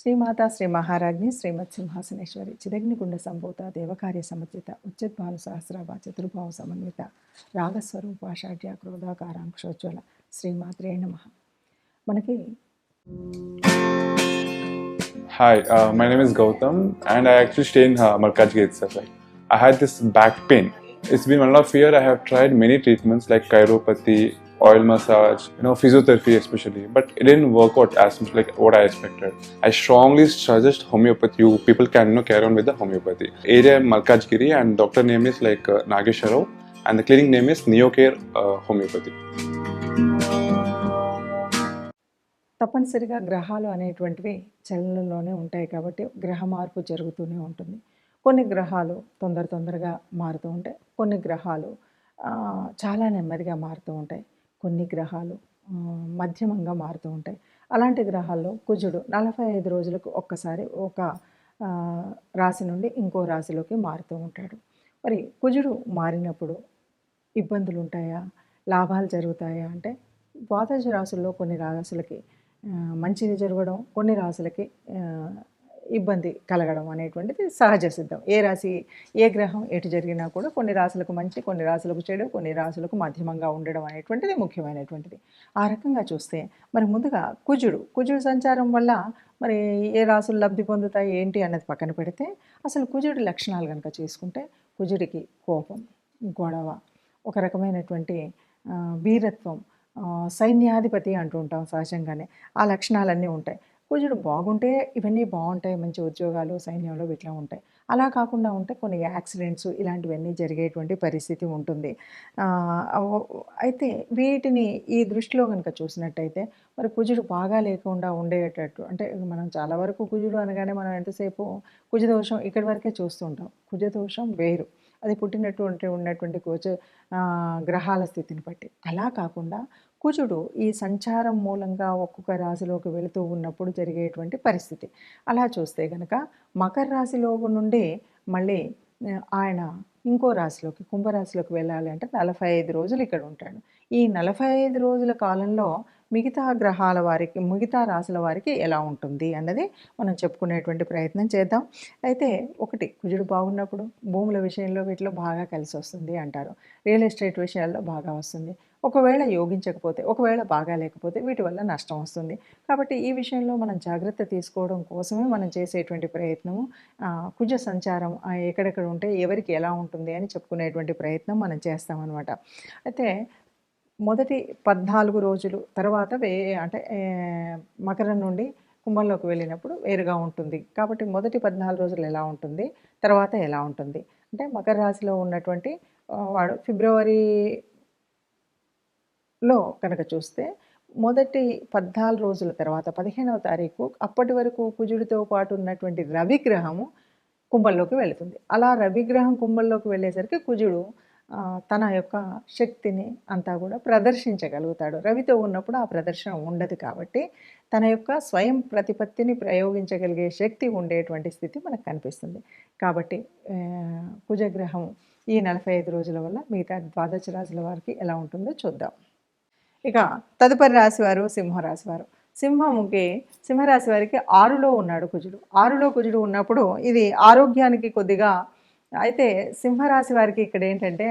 శ్రీమాత శ్రీ మహారాజ్ని శ్రీమత్ సింహాసనేశ్వరి చిదగ్నిగుండ సంభూత దేవకార్య సమచిత ఉచ్చద్భాను సహస్రాభ చతుర్భావ సమన్విత రాగస్వరూప షాఢ్య క్రోధాకారాంక్షోజ్వల శ్రీమాత్రే నమ మనకి hi my name is Gautam and I actually stay in Markaz gate sir like I had this back pain it's been one of year I have tried many treatments like chiropathy oil massage, you know, physiotherapy especially, but it didn't work out as much like what I expected. I strongly suggest homeopathy. You people can you know carry on with the homeopathy. Area Malkajgiri, and doctor name is like uh, Nagesharov, and the clinic name is Neocare uh, Homeopathy. తప్పనిసరిగా గ్రహాలు అనేటువంటివి చలనంలోనే ఉంటాయి కాబట్టి గ్రహ మార్పు జరుగుతూనే ఉంటుంది కొన్ని గ్రహాలు తొందర తొందరగా మారుతూ ఉంటాయి కొన్ని గ్రహాలు ఆ, చాలా నెమ్మదిగా మారుతూ ఉంటాయి కొన్ని గ్రహాలు మధ్యమంగా మారుతూ ఉంటాయి. అలాంటి గ్రహాల్లో కుజుడు నలభై ఐదు రోజులకు ఒక్కసారి ఒక రాశి నుండి ఇంకో రాశిలోకి మారుతూ ఉంటాడు. మరి కుజుడు మారినప్పుడు ఇబ్బందులు ఉంటాయా? లాభాలు జరుగుతాయా? అంటే ద్వాదశ రాశుల్లో కొన్ని రాశులకి మంచిది జరగడం కొన్ని రాశులకి ఇబ్బంది కలగడం అనేటువంటిది సహజ సిద్ధం. ఏ రాశి ఏ గ్రహం ఎటు జరిగినా కూడా కొన్ని రాశులకు మంచి కొన్ని రాశులకు చెడు కొన్ని రాశులకు మధ్యమంగా ఉండడం అనేటువంటిది ముఖ్యమైనటువంటిది. ఆ రకంగా చూస్తే మరి ముందుగా కుజుడు కుజుడు సంచారం వల్ల మరి ఏ రాశులు లబ్ధి పొందుతాయి ఏంటి అన్నది పక్కన పెడితే అసలు కుజుడి లక్షణాలు కనుక చేసుకుంటే కుజుడికి కోపం గొడవ ఒక రకమైనటువంటి వీరత్వం సైన్యాధిపతి అంటూ ఉంటాం సహజంగానే. ఆ లక్షణాలన్నీ ఉంటాయి. కుజుడు బాగుంటే ఇవన్నీ బాగుంటాయి మంచి ఉద్యోగాలు సైన్యంలో ఇట్లా ఉంటాయి. అలా కాకుండా ఉంటే కొన్ని యాక్సిడెంట్స్ ఇలాంటివన్నీ జరిగేటువంటి పరిస్థితి ఉంటుంది. అయితే వీటిని ఈ దృష్టిలో కనుక చూసినట్టయితే మరి కుజుడు బాగా లేకుండా ఉండేటట్టు అంటే మనం చాలా వరకు కుజుడు అనగానే మనం ఎంతసేపు కుజదోషం ఇక్కడి వరకే చూస్తుంటాం. కుజదోషం వేరు. అది పుట్టినటువంటి ఉన్నటువంటి కోచ గ్రహాల స్థితిని బట్టి. అలా కాకుండా కుజుడు ఈ సంచారం మూలంగా ఒక్కొక్క రాశిలోకి వెళుతూ ఉన్నప్పుడు జరిగేటువంటి పరిస్థితి. అలా చూస్తే కనుక మకర రాశిలో నుండి మళ్ళీ ఆయన ఇంకో రాశిలోకి కుంభరాశిలోకి వెళ్ళాలి అంటే నలభై ఐదు రోజులు ఇక్కడ ఉంటాడు. ఈ నలభై ఐదు రోజుల కాలంలో మిగతా గ్రహాల వారికి మిగతా రాశుల వారికి ఎలా ఉంటుంది అన్నది మనం చెప్పుకునేటువంటి ప్రయత్నం చేద్దాం. అయితే ఒకటి కుజుడు బాగున్నప్పుడు భూముల విషయంలో వీటిలో బాగా కలిసి వస్తుంది అంటారు. రియల్ ఎస్టేట్ విషయాల్లో బాగా వస్తుంది. ఒకవేళ యోగించకపోతే ఒకవేళ బాగా లేకపోతే వీటి వల్ల నష్టం వస్తుంది. కాబట్టి ఈ విషయంలో మనం జాగ్రత్త తీసుకోవడం కోసమే మనం చేసేటువంటి ప్రయత్నము. కుజ సంచారం ఎక్కడెక్కడ ఉంటే ఎవరికి ఎలా ఉంటుంది అని చెప్పుకునేటువంటి ప్రయత్నం మనం చేస్తామన్నమాట. అయితే మొదటి పద్నాలుగు రోజులు తర్వాత వే అంటే మకరం నుండి కుంభంలోకి వెళ్ళినప్పుడు వేరుగా ఉంటుంది. కాబట్టి మొదటి పద్నాలుగు రోజులు ఎలా ఉంటుంది? తర్వాత ఎలా ఉంటుంది? అంటే మకర రాశిలో ఉన్నటువంటి వాడు ఫిబ్రవరిలో కనుక చూస్తే మొదటి పద్నాలుగు రోజుల తర్వాత పదిహేనవ తారీఖు అప్పటి వరకు కుజుడితో పాటు ఉన్నటువంటి రవిగ్రహము కుంభంలోకి వెళుతుంది. అలా రవిగ్రహం కుంభంలోకి వెళ్ళేసరికి కుజుడు తన యొక్క శక్తిని అంతా కూడా ప్రదర్శించగలుగుతాడు. రవితో ఉన్నప్పుడు ఆ ప్రదర్శన ఉండదు కాబట్టి తన యొక్క స్వయం ప్రతిపత్తిని ప్రయోగించగలిగే శక్తి ఉండేటువంటి స్థితి మనకు కనిపిస్తుంది. కాబట్టి కుజగ్రహం ఈ నలభై ఐదు రోజుల వల్ల మిగతా ద్వాదశ రాశుల వారికి ఎలా ఉంటుందో చూద్దాం. ఇక తదుపరి రాశివారు సింహరాశివారు సింహముకి సింహరాశి వారికి ఆరులో ఉన్నాడు కుజుడు. ఆరులో కుజుడు ఉన్నప్పుడు ఇది ఆరోగ్యానికి కొద్దిగా అయితే సింహరాశి వారికి ఇక్కడ ఏంటంటే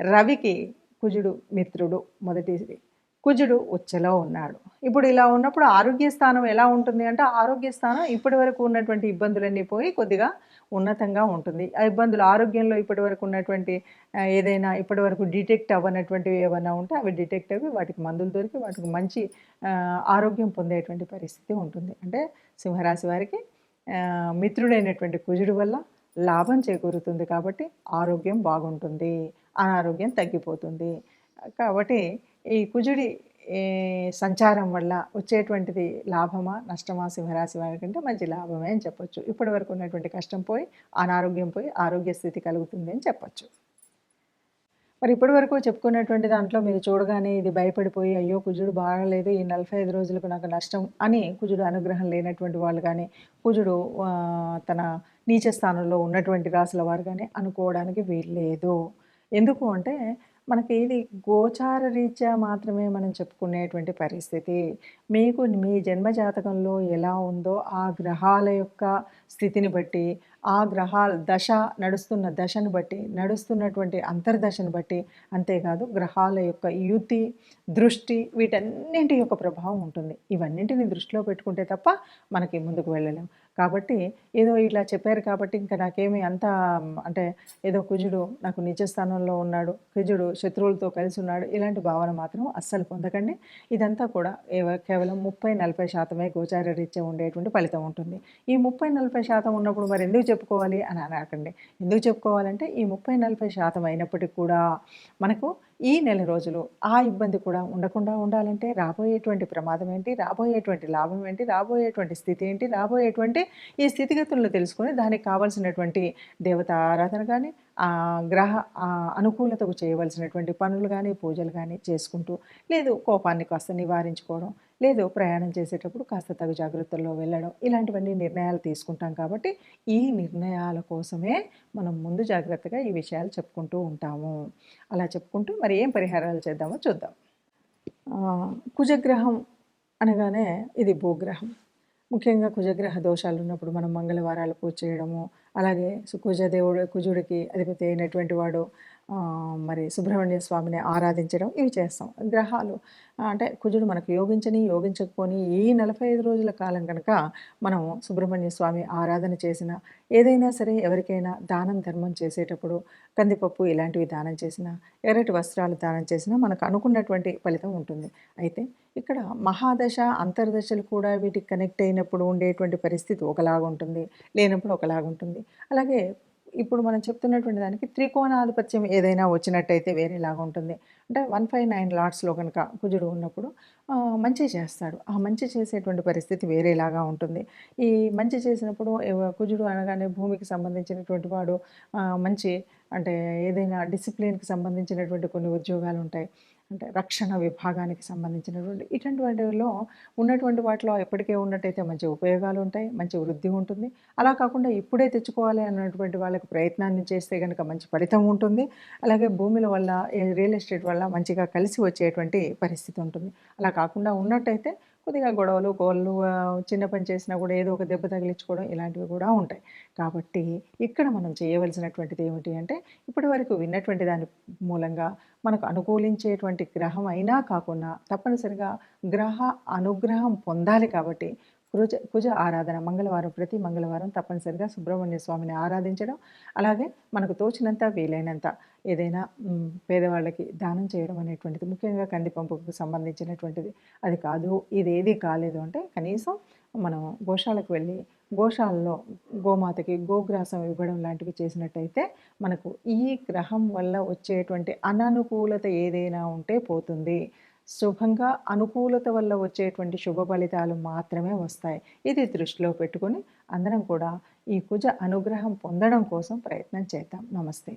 రవికి కుజుడు మిత్రుడు మొదటిది కుజుడు ఉచ్చలో ఉన్నాడు. ఇప్పుడు ఇలా ఉన్నప్పుడు ఆరోగ్య స్థానం ఎలా ఉంటుంది అంటే ఆరోగ్య స్థానం ఇప్పటి వరకు ఉన్నటువంటి ఇబ్బందులన్నీ పోయి కొద్దిగా ఉన్నతంగా ఉంటుంది. ఆ ఇబ్బందులు ఆరోగ్యంలో ఇప్పటి వరకు ఉన్నటువంటి ఏదైనా ఇప్పటి వరకు డిటెక్ట్ అవ్వనటువంటివి ఏమైనా ఉంటే అవి డిటెక్ట్ అవి వాటికి మందులు దొరికి వాటికి మంచి ఆరోగ్యం పొందేటువంటి పరిస్థితి ఉంటుంది. అంటే సింహరాశి వారికి మిత్రుడైనటువంటి కుజుడు వల్ల లాభం చేకూరుతుంది కాబట్టి ఆరోగ్యం బాగుంటుంది అనారోగ్యం తగ్గిపోతుంది. కాబట్టి ఈ కుజుడి సంచారం వల్ల వచ్చేటువంటిది లాభమా నష్టమా సింహరాశి వారి కంటే మంచి లాభమే అని చెప్పొచ్చు. ఇప్పటి వరకు ఉన్నటువంటి కష్టం పోయి అనారోగ్యం పోయి ఆరోగ్య స్థితి కలుగుతుంది అని చెప్పొచ్చు. మరి ఇప్పటి వరకు చెప్పుకున్నటువంటి దాంట్లో మీరు చూడగానే ఇది భయపడిపోయి అయ్యో కుజుడు బాగలేదు ఈ నలభై ఐదు రోజులకు నాకు నష్టం అని కుజుడు అనుగ్రహం లేనటువంటి వాళ్ళు కానీ కుజుడు తన నీచ స్థానంలో ఉన్నటువంటి రాసుల వారు కానీ అనుకోవడానికి వీల్లేదు. ఎందుకు అంటే మనకి ఇది గోచార రీత్యా మాత్రమే మనం చెప్పుకునేటువంటి పరిస్థితి. మీకు మీ జన్మ జాతకంలో ఎలా ఉందో ఆ గ్రహాల యొక్క స్థితిని బట్టి ఆ గ్రహాల దశ నడుస్తున్న దశను బట్టి నడుస్తున్నటువంటి అంతర్దశను బట్టి అంతేకాదు గ్రహాల యొక్క యుతి దృష్టి వీటన్నింటి యొక్క ప్రభావం ఉంటుంది. ఇవన్నింటిని దృష్టిలో పెట్టుకుంటే తప్ప మనకి ముందుకు వెళ్ళలేము కాబట్టి ఏదో ఇలా చెప్పారు కాబట్టి ఇంకా నాకేమీ అంత అంటే ఏదో కుజుడు నాకు నిజ స్థానంలో ఉన్నాడు కుజుడు శత్రువులతో కలిసి ఉన్నాడు ఇలాంటి భావన మాత్రం అస్సలు పొందకండి. ఇదంతా కూడా కేవలం ముప్పై నలభై శాతమే గోచార రీత్యా ఉండేటువంటి ఫలితం ఉంటుంది. ఈ ముప్పై నలభై శాతం ఉన్నప్పుడు మరి ఎందుకు చెప్పుకోవాలి అని అనకండి. ఎందుకు చెప్పుకోవాలంటే ఈ ముప్పై నలభై శాతం అయినప్పటికీ కూడా మనకు ఈ నెల రోజులు ఆ ఇబ్బంది కూడా ఉండకుండా ఉండాలంటే రాబోయేటువంటి ప్రమాదం ఏంటి? రాబోయేటువంటి లాభం ఏంటి? రాబోయేటువంటి స్థితి ఏంటి? రాబోయేటువంటి ఈ స్థితిగతులను తెలుసుకొని దానికి కావాల్సినటువంటి దేవత ఆరాధన కానీ ఆ గ్రహ ఆ అనుకూలతకు చేయవలసినటువంటి పనులు కానీ పూజలు కానీ చేసుకుంటూ లేదు కోపాన్ని కాస్త నివారించుకోవడం లేదు ప్రయాణం చేసేటప్పుడు కాస్త తగు జాగ్రత్తల్లో వెళ్ళడం ఇలాంటివన్నీ నిర్ణయాలు తీసుకుంటాం కాబట్టి ఈ నిర్ణయాల కోసమే మనం ముందు జాగ్రత్తగా ఈ విషయాలు చెప్పుకుంటూ ఉంటాము. అలా చెప్పుకుంటూ మరి ఏం పరిహారాలు చేద్దామో చూద్దాం. కుజగ్రహం అనగానే ఇది భూగ్రహం. ముఖ్యంగా కుజగ్రహ దోషాలు ఉన్నప్పుడు మనం మంగళవారాలు పూజ చేయడము అలాగే సు- కుజదేవుడు కుజుడికి అధిపతి అయినటువంటి వాడు మరి సుబ్రహ్మణ్య స్వామిని ఆరాధించడం ఇవి చేస్తాం. గ్రహాలు అంటే కుజుడు మనకు యోగించని యోగించకపోని ఈ నలభై ఐదు రోజుల కాలం కనుక మనం సుబ్రహ్మణ్య స్వామి ఆరాధన చేసిన ఏదైనా సరే ఎవరికైనా దానం ధర్మం చేసేటప్పుడు కందిపప్పు ఇలాంటివి దానం చేసినా ఎర్రటి వస్త్రాలు దానం చేసినా మనకు అనుకున్నటువంటి ఫలితం ఉంటుంది. అయితే ఇక్కడ మహాదశ అంతర్దశలు కూడా వీటికి కనెక్ట్ అయినప్పుడు ఉండేటువంటి పరిస్థితి ఒకలాగా ఉంటుంది లేనప్పుడు ఒకలాగా ఉంటుంది అలాగే ఇప్పుడు మనం చెప్తున్నటువంటి దానికి త్రికోణాధిపత్యం ఏదైనా వచ్చినట్టయితే వేరేలాగా ఉంటుంది. అంటే వన్ ఫైవ్ నైన్ లాట్స్లో కనుక కుజుడు ఉన్నప్పుడు మంచి చేస్తాడు. ఆ మంచి చేసేటువంటి పరిస్థితి వేరేలాగా ఉంటుంది. ఈ మంచి చేసినప్పుడు కుజుడు అనగానే భూమికి సంబంధించినటువంటి వాడు మంచి అంటే ఏదైనా డిసిప్లిన్కి సంబంధించినటువంటి కొన్ని ఉద్యోగాలు ఉంటాయి. అంటే రక్షణ విభాగానికి సంబంధించినటువంటి ఇటువంటిలో ఉన్నటువంటి వాటిలో ఎప్పటికే ఉన్నట్టయితే మంచి ఉపయోగాలు ఉంటాయి మంచి వృద్ధి ఉంటుంది. అలా కాకుండా ఇప్పుడే తెచ్చుకోవాలి అన్నటువంటి వాళ్ళకి ప్రయత్నాన్ని చేస్తే కనుక మంచి ఫలితం ఉంటుంది. అలాగే భూముల వల్ల రియల్ ఎస్టేట్ వల్ల మంచిగా కలిసి వచ్చేటువంటి పరిస్థితి ఉంటుంది. అలా కాకుండా ఉన్నట్టయితే కొద్దిగా గొడవలు గోళ్ళు చిన్న పని చేసినా కూడా ఏదో ఒక దెబ్బ తగిలించుకోవడం ఇలాంటివి కూడా ఉంటాయి. కాబట్టి ఇక్కడ మనం చేయవలసినటువంటిది ఏమిటి అంటే ఇప్పటి వరకు విన్నటువంటి దాని మూలంగా మనకు అనుకూలించేటువంటి గ్రహం అయినా కాకుండా తప్పనిసరిగా గ్రహ అనుగ్రహం పొందాలి కాబట్టి పూజ పూజ ఆరాధన. మంగళవారం ప్రతి మంగళవారం తప్పనిసరిగా సుబ్రహ్మణ్య స్వామిని ఆరాధించడం. అలాగే మనకు తోచినంత వీలైనంత ఏదైనా పేదవాళ్ళకి దానం చేయడం అనేటువంటిది ముఖ్యంగా కందిపంపుకు సంబంధించినటువంటిది. అది కాదు ఇది ఏది కాలేదు అంటే కనీసం మనం గోశాలకు వెళ్ళి గోశాలలో గోమాతకి గోగ్రాసం ఇవ్వడం లాంటివి చేసినట్టయితే మనకు ఈ గ్రహం వల్ల వచ్చేటువంటి అననుకూలత ఏదైనా ఉంటే పోతుంది. శుభంగా అనుకూలత వల్ల వచ్చేటువంటి శుభ ఫలితాలు మాత్రమే వస్తాయి. ఇది దృష్టిలో పెట్టుకొని అందరం కూడా ఈ కుజ అనుగ్రహం పొందడం కోసం ప్రయత్నం చేద్దాం. నమస్తే.